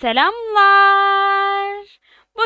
Selamlar.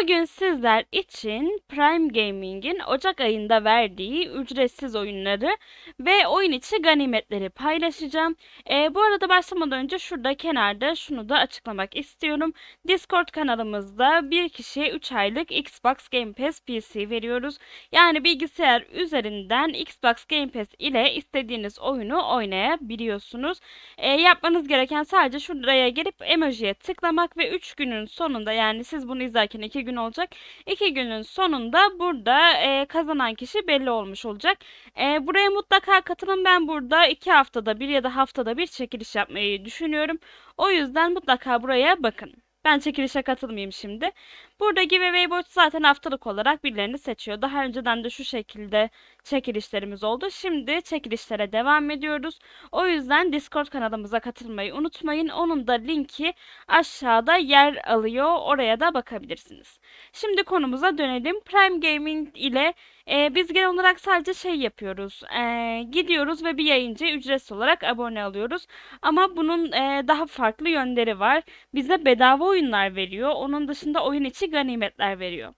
Bugün sizler için Prime Gaming'in Ocak ayında verdiği ücretsiz oyunları ve oyun içi ganimetleri paylaşacağım. Ee, bu arada başlamadan önce şurada kenarda şunu da açıklamak istiyorum. Discord kanalımızda bir kişiye 3 aylık Xbox Game Pass PC veriyoruz. Yani bilgisayar üzerinden Xbox Game Pass ile istediğiniz oyunu oynayabiliyorsunuz. Ee, yapmanız gereken sadece şuraya gelip emojiye tıklamak ve 3 günün sonunda yani siz bunu izlerken 2 gün olacak. 2 günün sonunda burada e, kazanan kişi belli olmuş olacak. E, buraya mutlaka katılın. Ben burada 2 haftada bir ya da haftada bir çekiliş yapmayı düşünüyorum. O yüzden mutlaka buraya bakın. Ben çekilişe katılmayayım şimdi. Burada giveaway bot zaten haftalık olarak birilerini seçiyor. Daha önceden de şu şekilde çekilişlerimiz oldu. Şimdi çekilişlere devam ediyoruz. O yüzden Discord kanalımıza katılmayı unutmayın. Onun da linki aşağıda yer alıyor. Oraya da bakabilirsiniz. Şimdi konumuza dönelim. Prime Gaming ile e, biz genel olarak sadece şey yapıyoruz. E, gidiyoruz ve bir yayıncı ücretsiz olarak abone alıyoruz. Ama bunun e, daha farklı yönleri var. Bize bedava oyunlar veriyor. Onun dışında oyun içi ganimetler veriyor.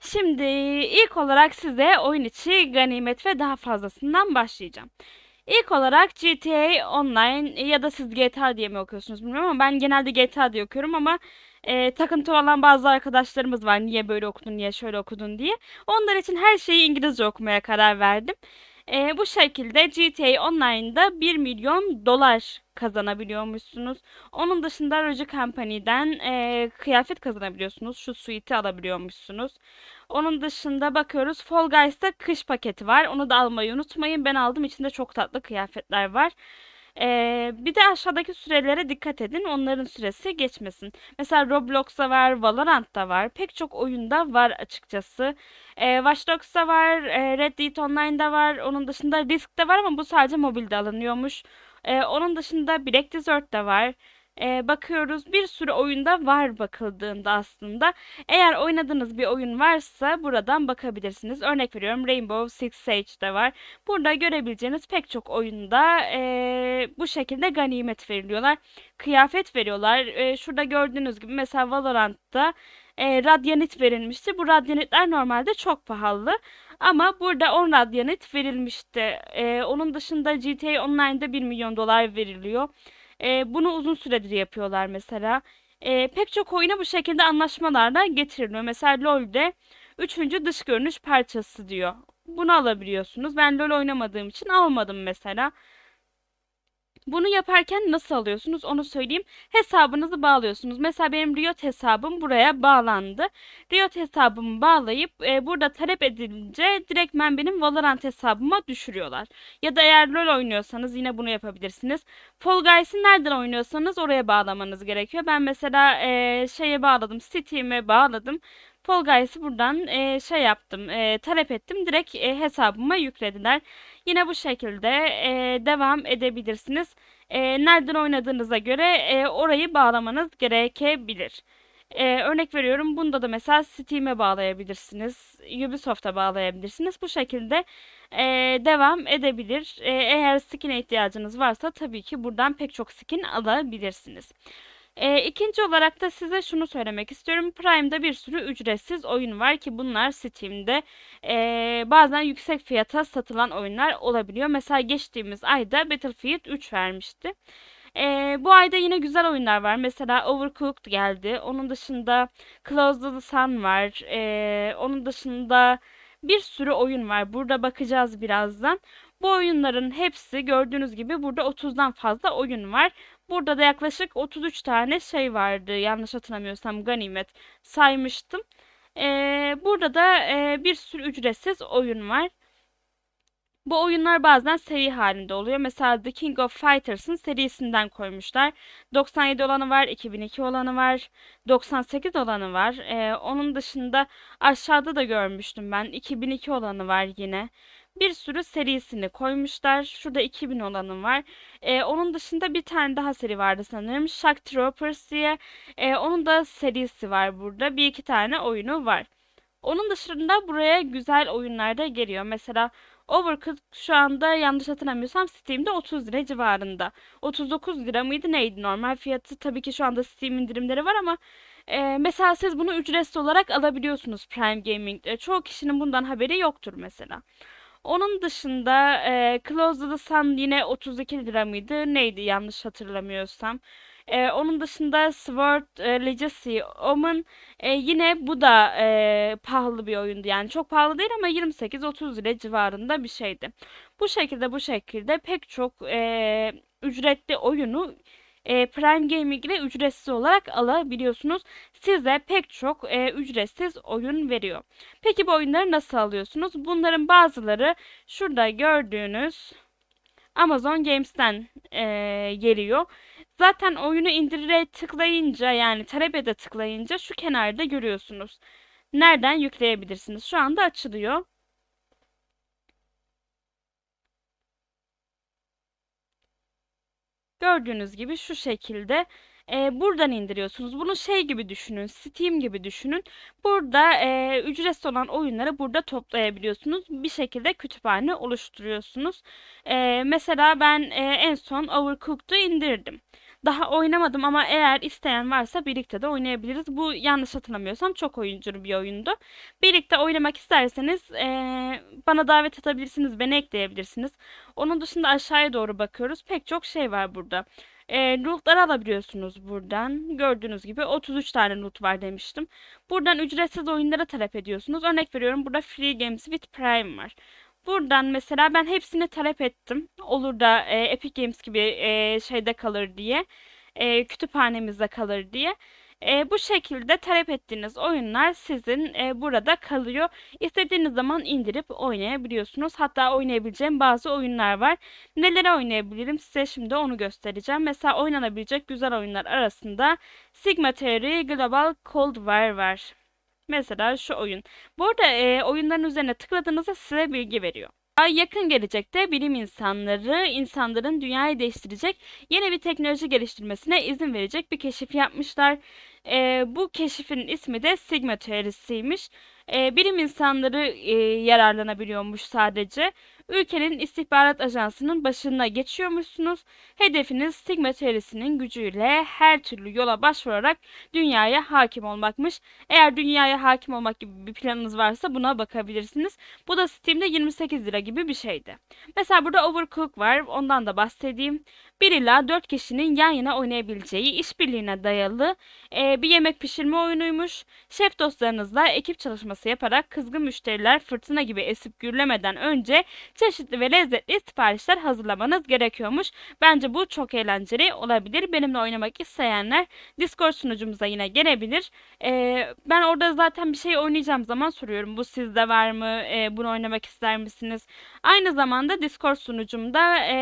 Şimdi ilk olarak size oyun içi ganimet ve daha fazlasından başlayacağım. İlk olarak GTA Online ya da siz GTA diye mi okuyorsunuz bilmiyorum ama ben genelde GTA diye okuyorum ama e, takıntı olan bazı arkadaşlarımız var. Niye böyle okudun, niye şöyle okudun diye. Onlar için her şeyi İngilizce okumaya karar verdim. E, bu şekilde GTA Online'da 1 milyon dolar kazanabiliyormuşsunuz. Onun dışında Roger Company'den e, kıyafet kazanabiliyorsunuz. Şu suite'i alabiliyormuşsunuz. Onun dışında bakıyoruz Fall Guys'ta kış paketi var. Onu da almayı unutmayın. Ben aldım. İçinde çok tatlı kıyafetler var. Ee, bir de aşağıdaki sürelere dikkat edin. Onların süresi geçmesin. Mesela Roblox'ta var, Valorant'ta var. Pek çok oyunda var açıkçası. Ee, Watch Dogs'ta var, Red Dead Online'da var. Onun dışında Risk'te var ama bu sadece mobilde alınıyormuş. Ee, onun dışında Black Desert'ta var. Ee, bakıyoruz bir sürü oyunda var bakıldığında aslında. Eğer oynadığınız bir oyun varsa buradan bakabilirsiniz. Örnek veriyorum Rainbow Six Siege'de var. Burada görebileceğiniz pek çok oyunda e, bu şekilde ganimet veriliyorlar. Kıyafet veriyorlar. E, şurada gördüğünüz gibi mesela Valorant'ta e, radyanit verilmişti. Bu radyanitler normalde çok pahalı. Ama burada 10 radyanit verilmişti. E, onun dışında GTA Online'da 1 milyon dolar veriliyor. E, bunu uzun süredir yapıyorlar mesela. E, pek çok oyuna bu şekilde anlaşmalarla getiriliyor. Mesela LoL'de 3. dış görünüş parçası diyor. Bunu alabiliyorsunuz. Ben LoL oynamadığım için almadım mesela. Bunu yaparken nasıl alıyorsunuz onu söyleyeyim. Hesabınızı bağlıyorsunuz. Mesela benim Riot hesabım buraya bağlandı. Riot hesabımı bağlayıp e, burada talep edilince direktmen benim Valorant hesabıma düşürüyorlar. Ya da eğer LoL oynuyorsanız yine bunu yapabilirsiniz. Fall Guys'ı nereden oynuyorsanız oraya bağlamanız gerekiyor. Ben mesela e, şeye bağladım. Steam'e bağladım. Fall Guys'ı buradan e, şey yaptım, e, talep ettim. Direkt e, hesabıma yüklediler. Yine bu şekilde e, devam edebilirsiniz. E, nereden oynadığınıza göre e, orayı bağlamanız gerekebilir. E, örnek veriyorum bunda da mesela Steam'e bağlayabilirsiniz. Ubisoft'a bağlayabilirsiniz. Bu şekilde e, devam edebilir. E, eğer skin'e ihtiyacınız varsa tabii ki buradan pek çok skin alabilirsiniz. E, ikinci olarak da size şunu söylemek istiyorum. Prime'da bir sürü ücretsiz oyun var ki bunlar Steam'de e, bazen yüksek fiyata satılan oyunlar olabiliyor. Mesela geçtiğimiz ayda Battlefield 3 vermişti. E, bu ayda yine güzel oyunlar var. Mesela Overcooked geldi. Onun dışında Close the Sun var. E, onun dışında bir sürü oyun var. Burada bakacağız birazdan. Bu oyunların hepsi gördüğünüz gibi burada 30'dan fazla oyun var. Burada da yaklaşık 33 tane şey vardı. Yanlış hatırlamıyorsam ganimet saymıştım. Ee, burada da e, bir sürü ücretsiz oyun var. Bu oyunlar bazen seri halinde oluyor. Mesela The King of Fighters'ın serisinden koymuşlar. 97 olanı var, 2002 olanı var, 98 olanı var. Ee, onun dışında aşağıda da görmüştüm ben. 2002 olanı var yine bir sürü serisini koymuşlar. Şurada 2000 olanı var. Ee, onun dışında bir tane daha seri vardı sanırım. Shock Troopers diye. Ee, onun da serisi var burada. Bir iki tane oyunu var. Onun dışında buraya güzel oyunlar da geliyor. Mesela Overcooked şu anda yanlış hatırlamıyorsam Steam'de 30 lira civarında. 39 lira mıydı neydi normal fiyatı? Tabii ki şu anda Steam indirimleri var ama e, mesela siz bunu ücretsiz olarak alabiliyorsunuz Prime Gaming'de. Çoğu kişinin bundan haberi yoktur mesela. Onun dışında e, Close the Sun yine 32 lira mıydı? Neydi yanlış hatırlamıyorsam. E, onun dışında Sword e, Legacy Omen e, yine bu da e, pahalı bir oyundu. Yani çok pahalı değil ama 28-30 lira civarında bir şeydi. Bu şekilde bu şekilde pek çok e, ücretli oyunu e, Prime Gaming ile ücretsiz olarak alabiliyorsunuz. Size pek çok e, ücretsiz oyun veriyor. Peki bu oyunları nasıl alıyorsunuz? Bunların bazıları şurada gördüğünüz Amazon Games'ten e, geliyor. Zaten oyunu indire tıklayınca yani talebede tıklayınca şu kenarda görüyorsunuz. Nereden yükleyebilirsiniz? Şu anda açılıyor. Gördüğünüz gibi şu şekilde e, buradan indiriyorsunuz. Bunu şey gibi düşünün, Steam gibi düşünün. Burada e, ücretsiz olan oyunları burada toplayabiliyorsunuz. Bir şekilde kütüphane oluşturuyorsunuz. E, mesela ben e, en son Overcooked'u indirdim. Daha oynamadım ama eğer isteyen varsa birlikte de oynayabiliriz. Bu yanlış hatırlamıyorsam çok oyunculu bir oyundu. Birlikte oynamak isterseniz e, bana davet atabilirsiniz, beni ekleyebilirsiniz. Onun dışında aşağıya doğru bakıyoruz. Pek çok şey var burada. E, lootları alabiliyorsunuz buradan. Gördüğünüz gibi 33 tane loot var demiştim. Buradan ücretsiz oyunlara talep ediyorsunuz. Örnek veriyorum burada Free Games with Prime var. Buradan mesela ben hepsini talep ettim. Olur da e, Epic Games gibi e, şeyde kalır diye. E, kütüphanemizde kalır diye. E, bu şekilde talep ettiğiniz oyunlar sizin e, burada kalıyor. İstediğiniz zaman indirip oynayabiliyorsunuz. Hatta oynayabileceğim bazı oyunlar var. Neleri oynayabilirim size şimdi onu göstereceğim. Mesela oynanabilecek güzel oyunlar arasında Sigma Theory Global Cold War var. Mesela şu oyun. Bu arada e, oyunların üzerine tıkladığınızda size bilgi veriyor. Daha yakın gelecekte bilim insanları insanların dünyayı değiştirecek yeni bir teknoloji geliştirmesine izin verecek bir keşif yapmışlar. E, bu keşifin ismi de Sigma teorisiymiş. E, bilim insanları e, yararlanabiliyormuş sadece. Ülkenin istihbarat ajansının başına geçiyormuşsunuz. Hedefiniz Sigma teorisinin gücüyle her türlü yola başvurarak dünyaya hakim olmakmış. Eğer dünyaya hakim olmak gibi bir planınız varsa buna bakabilirsiniz. Bu da Steam'de 28 lira gibi bir şeydi. Mesela burada Overcook var. Ondan da bahsedeyim. 1 ila 4 kişinin yan yana oynayabileceği işbirliğine dayalı e, bir yemek pişirme oyunuymuş. Şef dostlarınızla ekip çalışması yaparak kızgın müşteriler fırtına gibi esip gürlemeden önce çeşitli ve lezzetli siparişler hazırlamanız gerekiyormuş. Bence bu çok eğlenceli olabilir. Benimle oynamak isteyenler Discord sunucumuza yine gelebilir. E, ben orada zaten bir şey oynayacağım zaman soruyorum. Bu sizde var mı? E, bunu oynamak ister misiniz? Aynı zamanda Discord sunucumda e,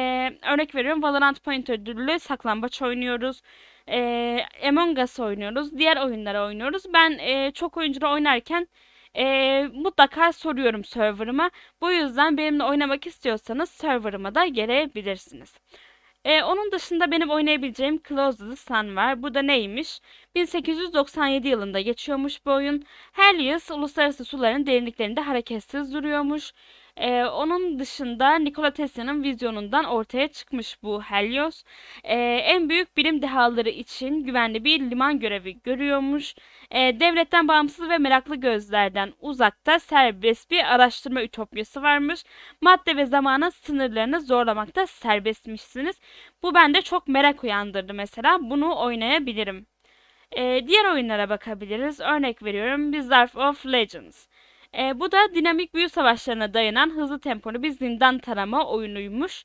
örnek veriyorum Valorant Point ödüllü saklambaç oynuyoruz. E, Among Us oynuyoruz. Diğer oyunları oynuyoruz. Ben e, çok oyunculu oynarken e, mutlaka soruyorum serverıma. Bu yüzden benimle oynamak istiyorsanız serverıma da gelebilirsiniz. E, onun dışında benim oynayabileceğim Close the Sun var. Bu da neymiş? 1897 yılında geçiyormuş bu oyun. Helios uluslararası suların derinliklerinde hareketsiz duruyormuş. Ee, onun dışında Nikola Tesla'nın vizyonundan ortaya çıkmış bu Helios. Ee, en büyük bilim dehaları için güvenli bir liman görevi görüyormuş. Ee, devletten bağımsız ve meraklı gözlerden uzakta serbest bir araştırma ütopyası varmış. Madde ve zamanın sınırlarını zorlamakta serbestmişsiniz. Bu bende çok merak uyandırdı mesela. Bunu oynayabilirim. Ee, diğer oyunlara bakabiliriz. Örnek veriyorum Wizard of Legends. E, bu da dinamik büyü savaşlarına dayanan hızlı tempolu bir zindan tarama oyunuymuş.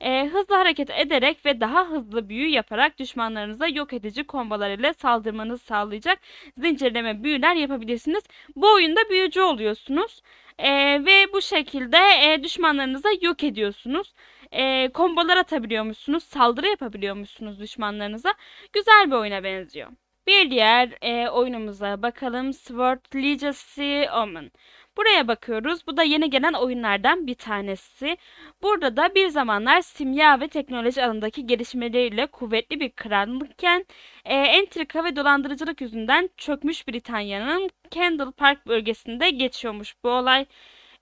E, hızlı hareket ederek ve daha hızlı büyü yaparak düşmanlarınıza yok edici kombalar ile saldırmanızı sağlayacak zincirleme büyüler yapabilirsiniz. Bu oyunda büyücü oluyorsunuz. E, ve bu şekilde e, düşmanlarınıza yok ediyorsunuz. E, kombolar atabiliyormuşsunuz, saldırı yapabiliyormuşsunuz düşmanlarınıza. Güzel bir oyuna benziyor. Bir diğer e, oyunumuza bakalım. Sword Legacy Omen. Buraya bakıyoruz. Bu da yeni gelen oyunlardan bir tanesi. Burada da bir zamanlar simya ve teknoloji alanındaki gelişmeleriyle kuvvetli bir krallıkken e, entrika ve dolandırıcılık yüzünden çökmüş Britanya'nın Kendall Park bölgesinde geçiyormuş bu olay.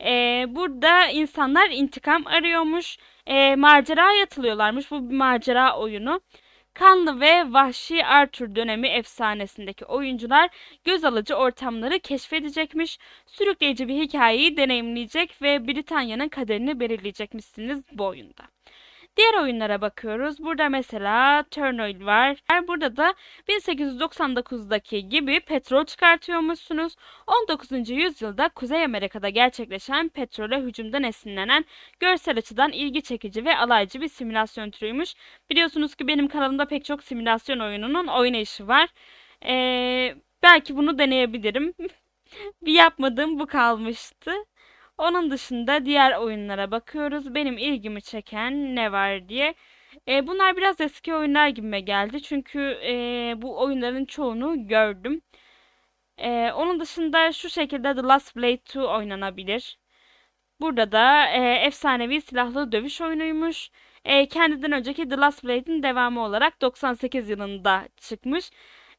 Ee, burada insanlar intikam arıyormuş. Ee, maceraya atılıyorlarmış. Bu bir macera oyunu. Kanlı ve vahşi Arthur dönemi efsanesindeki oyuncular göz alıcı ortamları keşfedecekmiş, sürükleyici bir hikayeyi deneyimleyecek ve Britanya'nın kaderini belirleyecekmişsiniz bu oyunda. Diğer oyunlara bakıyoruz. Burada mesela Turnoil var. Burada da 1899'daki gibi petrol çıkartıyormuşsunuz. 19. yüzyılda Kuzey Amerika'da gerçekleşen petrole hücumdan esinlenen görsel açıdan ilgi çekici ve alaycı bir simülasyon türüymüş. Biliyorsunuz ki benim kanalımda pek çok simülasyon oyununun oynayışı var. Ee, belki bunu deneyebilirim. bir yapmadığım bu kalmıştı. Onun dışında diğer oyunlara bakıyoruz. Benim ilgimi çeken ne var diye. E, bunlar biraz eski oyunlar gibime geldi. Çünkü e, bu oyunların çoğunu gördüm. E, onun dışında şu şekilde The Last Blade 2 oynanabilir. Burada da e, efsanevi silahlı dövüş oyunuymuş. E, kendinden önceki The Last Blade'in devamı olarak 98 yılında çıkmış.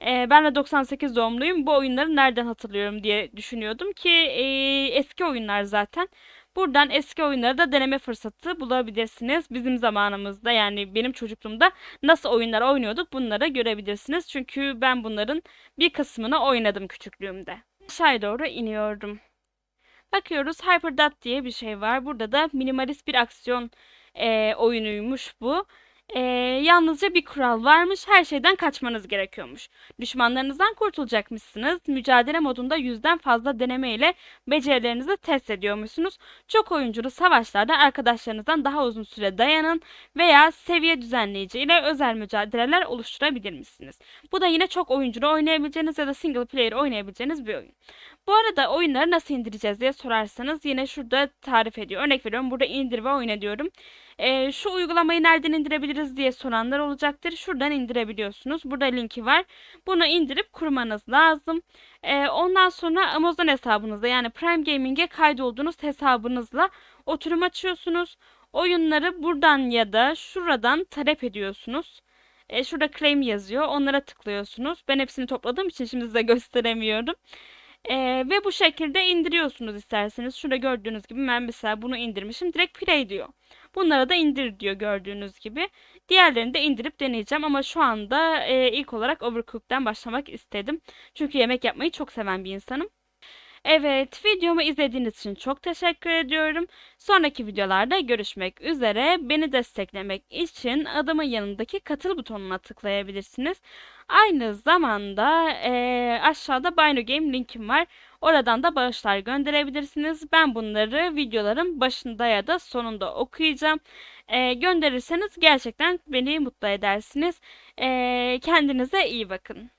E, ben de 98 doğumluyum. Bu oyunları nereden hatırlıyorum diye düşünüyordum ki e, eski oyunlar zaten. Buradan eski oyunları da deneme fırsatı bulabilirsiniz. Bizim zamanımızda yani benim çocukluğumda nasıl oyunlar oynuyorduk bunları görebilirsiniz. Çünkü ben bunların bir kısmını oynadım küçüklüğümde. Aşağıya doğru iniyorum. Bakıyoruz Hyperdot diye bir şey var. Burada da minimalist bir aksiyon e, oyunuymuş bu. Ee, yalnızca bir kural varmış. Her şeyden kaçmanız gerekiyormuş. Düşmanlarınızdan kurtulacakmışsınız. Mücadele modunda yüzden fazla deneme ile becerilerinizi test ediyormuşsunuz. Çok oyunculu savaşlarda arkadaşlarınızdan daha uzun süre dayanın veya seviye düzenleyici ile özel mücadeleler oluşturabilir Bu da yine çok oyunculu oynayabileceğiniz ya da single player oynayabileceğiniz bir oyun. Bu arada oyunları nasıl indireceğiz diye sorarsanız yine şurada tarif ediyor. Örnek veriyorum burada indir ve oyna diyorum. Ee, şu uygulamayı nereden indirebiliriz diye soranlar olacaktır. Şuradan indirebiliyorsunuz. Burada linki var. Bunu indirip kurmanız lazım. Ee, ondan sonra Amazon hesabınızda yani Prime Gaming'e kaydolduğunuz hesabınızla oturum açıyorsunuz. Oyunları buradan ya da şuradan talep ediyorsunuz. E, şurada claim yazıyor. Onlara tıklıyorsunuz. Ben hepsini topladığım için şimdi size gösteremiyorum. Ee, ve bu şekilde indiriyorsunuz isterseniz. Şurada gördüğünüz gibi ben mesela bunu indirmişim. Direkt play diyor. Bunlara da indir diyor gördüğünüz gibi. Diğerlerini de indirip deneyeceğim ama şu anda e, ilk olarak Overcooked'den başlamak istedim. Çünkü yemek yapmayı çok seven bir insanım. Evet, videomu izlediğiniz için çok teşekkür ediyorum. Sonraki videolarda görüşmek üzere. Beni desteklemek için adımın yanındaki katıl butonuna tıklayabilirsiniz. Aynı zamanda e, aşağıda Bino Game linkim var. Oradan da bağışlar gönderebilirsiniz. Ben bunları videoların başında ya da sonunda okuyacağım. E, gönderirseniz gerçekten beni mutlu edersiniz. E, kendinize iyi bakın.